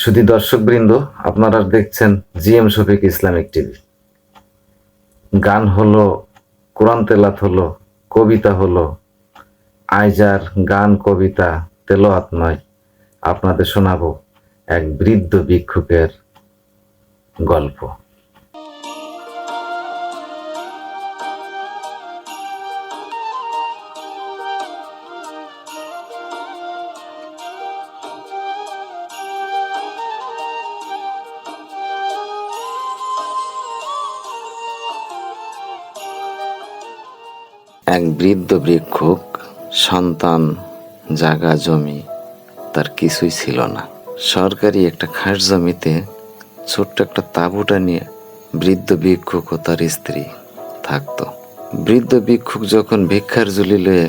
শুধু দর্শকবৃন্দ, আপনারা দেখছেন জিএম শফিক ইসলামিক টিভি। গান হলো, কোরআন তেলাত হলো, কবিতা হলো, আইজার গান, কবিতা তেলোয়াত নয়, আপনাদের শোনাব এক বৃদ্ধ ভিক্ষুকের গল্প। এক বৃদ্ধ ভিক্ষুক সন্তান জাগা জমি তার কিছুই ছিল না। সরকারি একটা খাস জমিতে ছোট্ট একটা তাঁবুটা নিয়ে বৃদ্ধ ভিক্ষুক ও তার স্ত্রী থাকতো। বৃদ্ধ ভিক্ষুক যখন ভিক্ষার জুলি লয়ে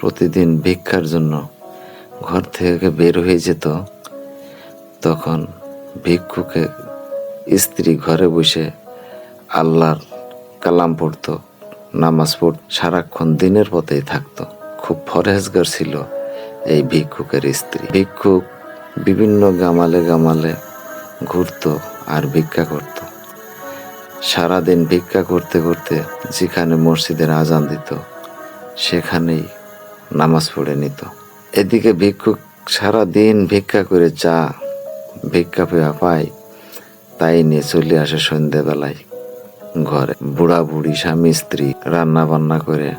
প্রতিদিন ভিক্ষার জন্য ঘর থেকে বের হয়ে যেত, তখন ভিক্ষুকে স্ত্রী ঘরে বসে আল্লাহর কালাম পড়তো। নামাজ পড় সারাক্ষণ দিনের পথেই থাকতো। খুব ফরেজগার ছিল এই ভিক্ষুকের স্ত্রী। ভিক্ষুক বিভিন্ন গামালে গামালে ঘুরতো আর ভিক্ষা করত। সারাদিন ভিক্ষা করতে করতে যেখানে মসজিদের আজান দিত, সেখানেই নামাজ পড়ে নিত। এদিকে ভিক্ষুক সারাদিন ভিক্ষা করে চা ভিক্ষা পেয়া পায়, তাই নিয়ে চলে আসে সন্ধ্যেবেলায় ঘরে। বুড়া বুড়ি স্বামী, স্ত্রী রান্না বান্না করে,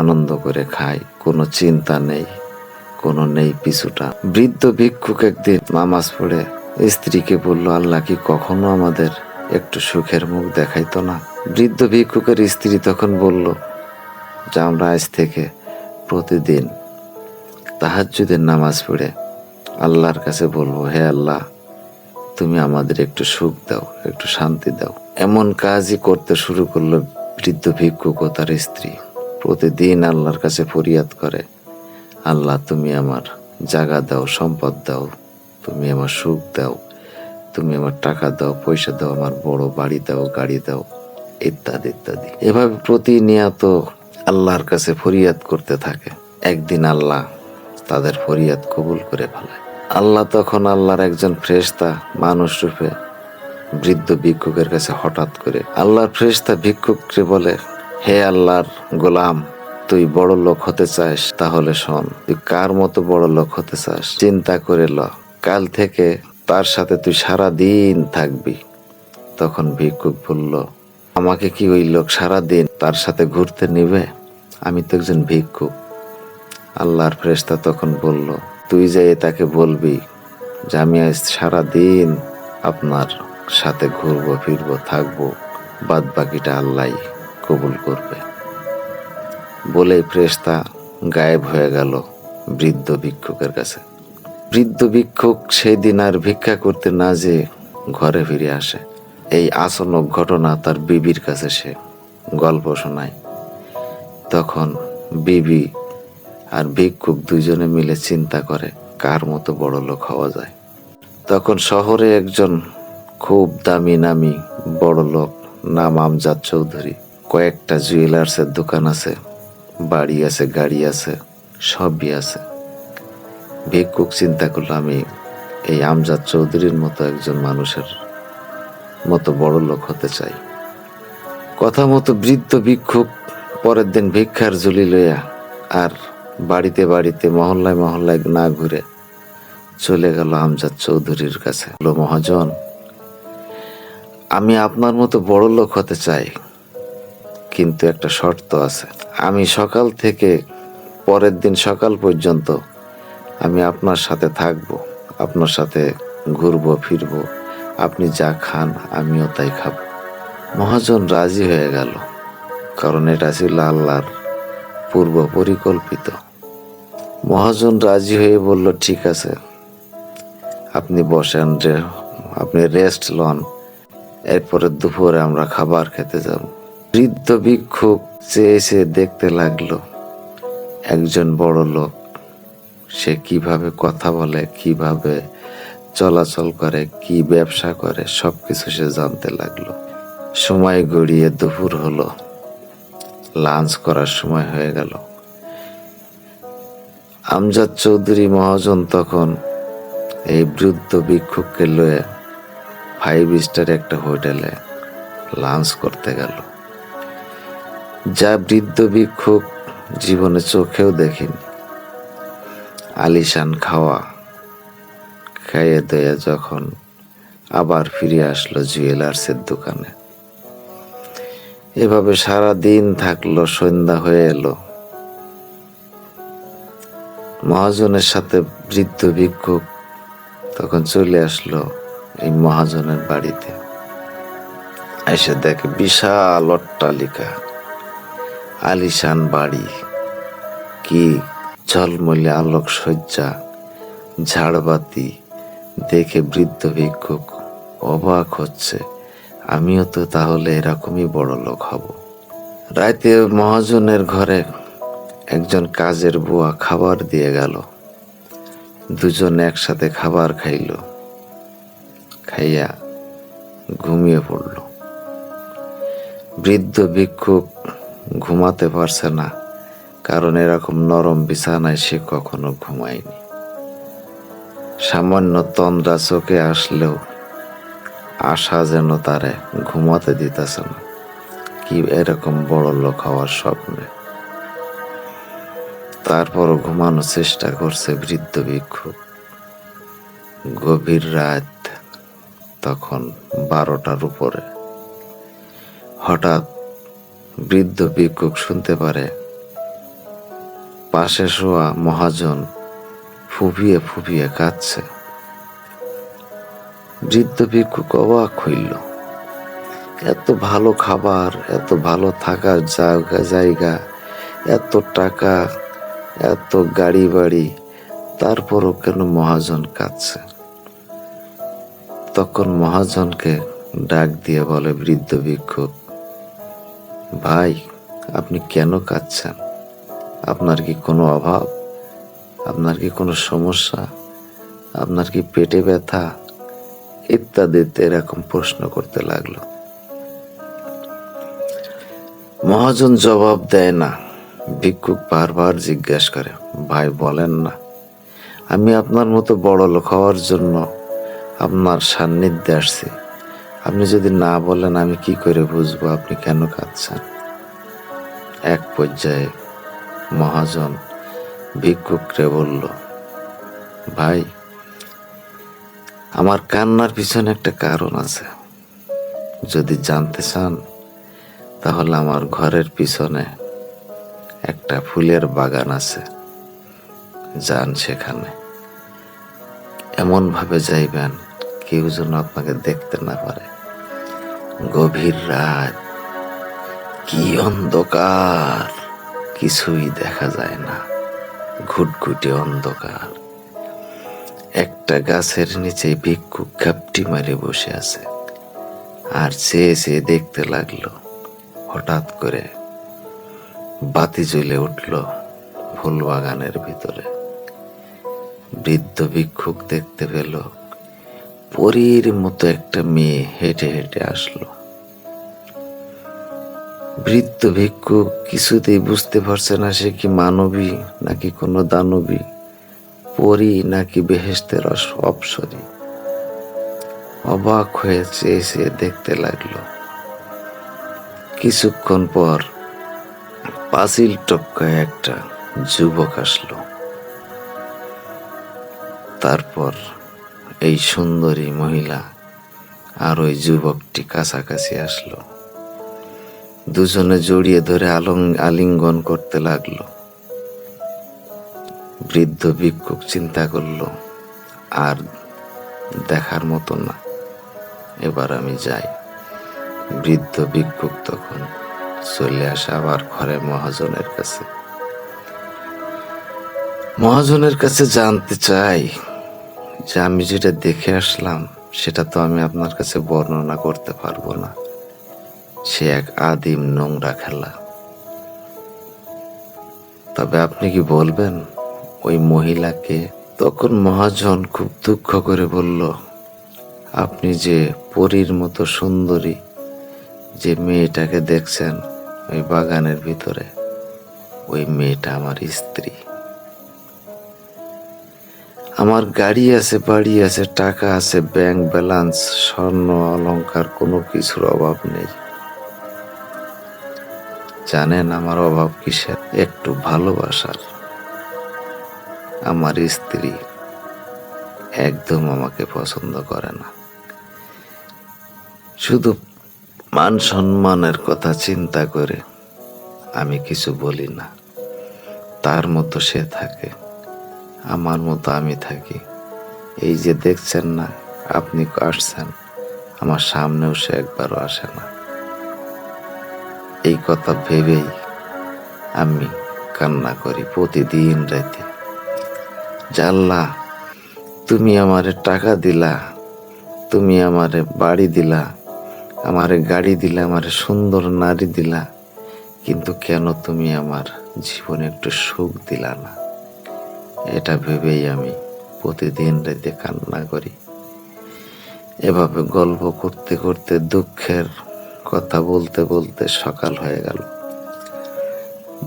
আনন্দ করে খায়। কোনো চিন্তা নেই, কোনো নেই পিছুটা। বৃদ্ধ ভিক্ষুক একদিন নামাজ পড়ে, স্ত্রীকে বলল, আল্লাহ কি কখনো আমাদের একটু সুখের মুখ দেখাইতো না? বৃদ্ধ ভিক্ষুকের স্ত্রী তখন বলল, যে আমরা আজ থেকে প্রতিদিন তাহাজ্জুদের নামাজ পড়ে আল্লাহর কাছে বলব, হে আল্লাহ তুমি আমাদের একটু সুখ দাও, একটু শান্তি দাও। এমন কাজই করতে শুরু করল বৃদ্ধ ভিক্ষুক ও তার স্ত্রী। প্রতিদিন আল্লাহর কাছে ফরিয়াদ করে, আল্লাহ, তুমি আমার জাগা দাও, সম্পদ দাও, তুমি আমার সুখ দাও, তুমি আমার টাকা দাও, পয়সা দাও, আমার বড় বাড়ি দাও, গাড়ি দাও, ইত্যাদি ইত্যাদি। এভাবে প্রতিনিয়ত আল্লাহর কাছে ফরিয়াদ করতে থাকে। একদিন আল্লাহ তাদের ফরিয়াদ কবুল করে ফেলে আল্লাহ তখন আল্লাহর একজন ফ্রেশতা, মানুষ রূপে বৃদ্ধ ভিক্ষুকের কাছে হঠাৎ করে। আল্লাহর ফ্রেশতা ভিক্ষুককে বলে, হে আল্লাহর গোলাম, তুই বড় লোক হতে চাস, তাহলে শোন, তুই কার মতো বড় লোক হতে চাস? চিন্তা করে ল, কাল থেকে তার সাথে তুই সারা দিন থাকবি। তখন ভিক্ষুক বলল, আমাকে কি ওই লোক সারা দিন তার সাথে ঘুরতে নিবে? আমি তো একজন ভিক্ষুক। আল্লাহর ফেরেশতা তখন বলল তুই যাই তাকে বলবি, যে আমি আজ সারাদিন আপনার সাথে ঘুরবো, ফিরবো, থাকব বাদ বাকিটা আল্লাহ কবুল করবে। বলেই ফ্রেশতা গায়েব হয়ে গেল বৃদ্ধ ভিক্ষুকের কাছে। বৃদ্ধ ভিক্ষুক সেই দিন আর ভিক্ষা করতে না যে ঘরে ফিরে আসে। এই আসনক ঘটনা তার বিবির কাছে সে গল্প শোনায়। তখন বিবি আর ভিক্ষুক দুইজনে মিলে চিন্তা করে কার মতো বড় লোক হওয়া যায়। তখন শহরে একজন খুব দামি নামি বড় লোক নাম আমজাদ চৌধুরী, কয়েকটা জুয়েলার্সের দোকান আছে, বাড়ি আছে, গাড়ি আছে, সবই আছে। ভিক্ষুক চিন্তা করল, আমি এই আমজাদ চৌধুরীর মতো একজন মানুষের মতো বড় লোক হতে চাই। কথা মতো বৃদ্ধ ভিক্ষুক পরের দিন ভিক্ষার ঝুলি লইয়া আর বাড়িতে বাড়িতে, মহল্লায় মহল্লায় না ঘুরে চলে গেল আমজাদ চৌধুরীর কাছে। বলল, মহাজন, আমি আপনার মতো বড় লোক হতে চাই, কিন্তু একটা শর্ত আছে। আমি সকাল থেকে পরের দিন সকাল পর্যন্ত আমি আপনার সাথে থাকব, আপনার সাথে ঘুরবো, ফিরবো। আপনি যা খান, আমিও তাই খাব। মহাজন রাজি হয়ে গেল, কারণ এটা ছিল আল্লাহর পূর্ব পরিকল্পিত মহাজন রাজি হয়ে বলল, ঠিক আছে। আপনি বসেন রে, আপনি রেস্ট লন। এরপরে দুপুরে আমরা খাবার খেতে যাব। বৃদ্ধ ভিক্ষুক চেয়ে চেয়ে দেখতে লাগল, একজন বড় লোক। সে কীভাবে কথা বলে, কীভাবে চলাচল করে, কি ব্যবসা করে সব কিছু সে জানতে লাগল। সময় গড়িয়ে দুপুর হলো। লাঞ্চ করার সময় হয়ে গেল। আমজাদ চৌধুরী মহাজন তখন এই বৃদ্ধ ভিক্ষুককে লয়ে ফাইভ স্টার একটা হোটেলে লাঞ্চ করতে গেল। যা বৃদ্ধ ভিক্ষুক জীবনে চোখেও দেখিনি। আলিশান খাওয়া খাইয়ে দেয়া যখন আবার ফিরে আসলো জুয়েলার্সের দোকানে। এভাবে সারা দিন থাকল, সন্ধ্যা হয়ে এলো। মহাজনের সাথে বৃদ্ধ ভিক্ষুক তখন চলে আসলো এই মহাজনের বাড়িতে। এসে দেখে বিশাল অট্টালিকা, আলিশান বাড়ি, কি ঝলমলে আলোক সজ্জা ঝাড়বাতি দেখে বৃদ্ধ ভিক্ষুক অবাক হচ্ছে, আমিও তো তাহলে এরকমই বড় লোক হব। রাতে মহাজনের ঘরে একজন কাজের বুয়া খাবার দিয়ে গেল। দুজন একসাথে খাবার খাইল। খাইয়া ঘুমিয়ে পড়ল। বৃদ্ধ ভিক্ষুক ঘুমাতে পারছে না, কারণ এরকম নরম বিছানায় সে কখনো ঘুমায়নি। সামান্য তন্দ্রা চোখে আসলেও আশা যেন তারে ঘুমাতে দিতেছে না। কি এরকম বড় লোক হওয়ার স্বপ্নে। তারপরও ঘুমানোর চেষ্টা করছে বৃদ্ধ ভিক্ষুক। গভীর রাত তখন বারোটার উপরে। হঠাৎ বৃদ্ধ ভিক্ষুক শুনতে পারে, পাশে শোয়া মহাজন ফুপিয়ে ফুপিয়ে কাঁদছে। বৃদ্ধ ভিক্ষুক অবাক হইল, এত ভালো খাবার, এত ভালো থাকার জায়গা জায়গা, এত টাকা এত গাড়ি বাড়ি, তারপরও কেন মহাজন কাঁদছে? তখন মহাজনকে ডাক দিয়ে বলে বৃদ্ধ ভিক্ষুক, ভাই, আপনি কেন কাঁদছেন? আপনার কি কোনো অভাব? আপনার কি কোনো সমস্যা? আপনার কি পেটে ব্যথা? ইত্যাদিতে এরকম প্রশ্ন করতে লাগল। মহাজন জবাব দেয় না। ভিক্ষুক বারবার জিজ্ঞাসা করে, ভাই, বলেন না, আমি আপনার মতো বড় লোক হওয়ার জন্য আপনার সান্নিধ্যে আসছি। আপনি যদি না বলেন, আমি কি করে বুঝব আপনি কেন কাঁদছেন? এক পর্যায়ে মহাজন ভিক্ষুকরে বলল, ভাই, আমার কান্নার পিছনে একটা কারণ আছে। যদি জানতে চান, তাহলে আমার ঘরের পিছনে একটা ফুলের বাগান আছে, যান সেখানে। এমন ভাবে যাইবেন, কেউ যেন আপনাকে দেখতে না পারে। গভীর রাত, কি অন্ধকার, কিছুই দেখা যায় না। ঘুটঘুটে অন্ধকার। একটা গাছের নিচে ভিক্ষুক ঘাপটি মারে বসে আছে। আর চেয়ে চেয়ে দেখতে লাগল, হঠাৎ করে বাতি জ্বলে উঠল ফুল বাগানের ভিতরে। বৃদ্ধ ভিক্ষুক দেখতে পেল, পরীর মতো একটা মেয়ে হেঁটে হেঁটে আসলো। বৃদ্ধ ভিক্ষুক কিছুতেই বুঝতে পারছে না সে কি মানবী নাকি কোনো দানবী, পরী নাকি বেহেস্তের অপ্সরী। অবাক হয়ে চেয়ে চেয়ে দেখতে লাগল। কিছুক্ষণ পর পাঁচিল টপকায় একটা যুবক আসলো। তারপর এই সুন্দরী মহিলা আর ওই যুবকটি কাছাকাছি আসলো। দুজনে জড়িয়ে ধরে আলং আলিঙ্গন করতে লাগল। বৃদ্ধ ভিক্ষুক চিন্তা করল, আর দেখার মতো না, এবার আমি যাই। বৃদ্ধ ভিক্ষুক তখন চলে আসে আবার ঘরে মহাজনের কাছে। মহাজনের কাছে জানতে চাই যে আমি যেটা দেখে আসলাম, সেটা তো আমি আপনার কাছে বর্ণনা করতে পারব না। সে এক আদিম নোংরা খেলা। তবে আপনি কি বলবেন, ওই মহিলাকে তখন মহাজন খুব দুঃখ করে বলল, আপনি যে পরীর মতো সুন্দরী, যে মেয়েটাকে দেখছেন ওই বাগানের ভিতরে ওই মেয়েটা আমার স্ত্রী। আমার গাড়ি আছে, বাড়ি আছে, টাকা আছে, ব্যাংক ব্যালেন্স, স্বর্ণ, অলংকার, কোনো কিছুর অভাব নেই। জানেন আমার অভাব কিসের? একটু ভালোবাসার। আমার স্ত্রী একদম আমাকে পছন্দ করে না। শুধু মান সম্মানের কথা চিন্তা করে আমি কিছু বলি না। তার মতো সে থাকে, আমার মতো আমি থাকি। এই যে দেখছেন না, আপনি আসছেন, আমার সামনেও সে একবারও আসে না। এই কথা ভেবেই আমি কান্না করি প্রতিদিন রাতে। জাল্লা তুমি আমারে টাকা দিলা, তুমি আমারে বাড়ি দিলা আমারে গাড়ি দিলা, আমার সুন্দর নারী দিলা, কিন্তু কেন তুমি আমার জীবনে একটু সুখ দিলা না? এটা ভেবেই আমি প্রতিদিন রাতে কান্না করি। এভাবে গল্প করতে করতে দুঃখের কথা বলতে বলতে সকাল হয়ে গেল।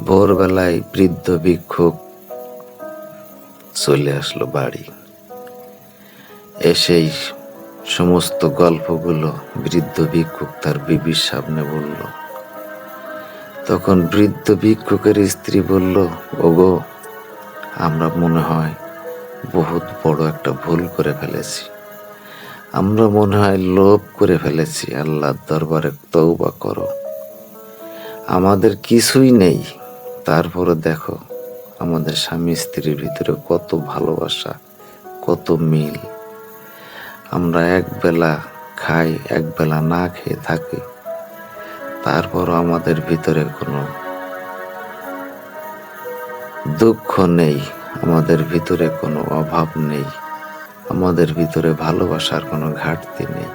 ভোরবেলায় বৃদ্ধ ভিক্ষুক চলে আসলো বাড়ি। এসেই সমস্ত গল্পগুলো বৃদ্ধ ভিক্ষুক তার বিবির সামনে বলল। তখন বৃদ্ধ ভিক্ষুকের স্ত্রী বলল, ওগো, আমরা মনে হয় বহুত বড় একটা ভুল করে ফেলেছি। আমরা মনে হয় লোভ করে ফেলেছি। আল্লাহর দরবারে তৌবা করো। আমাদের কিছুই নেই। তারপরে দেখো, আমাদের স্বামী স্ত্রীর ভিতরে কত ভালোবাসা, কত মিল। আমরা এক বেলা খাই, এক বেলা না খেয়ে থাকি। তারপরও আমাদের ভিতরে কোনো দুঃখ নেই, আমাদের ভিতরে কোনো অভাব নেই, আমাদের ভিতরে ভালোবাসার কোনো ঘাটতি নেই।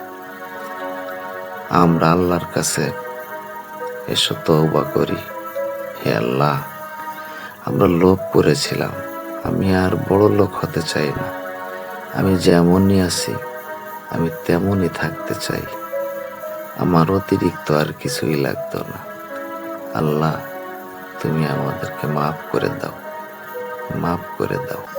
আমরা আল্লাহর কাছে এসো তৌবা করি, হে আল্লাহ, আমরা লোভ করেছিলাম, আমি আর বড় লোক হতে চাই না, আমি যেমনই আছি। আমি তেমনই থাকতে চাই। আমার অতিরিক্ত আর কিছুই লাগতো না। আল্লাহ, তুমি আমাদেরকে মাফ করে দাও। মাফ করে দাও।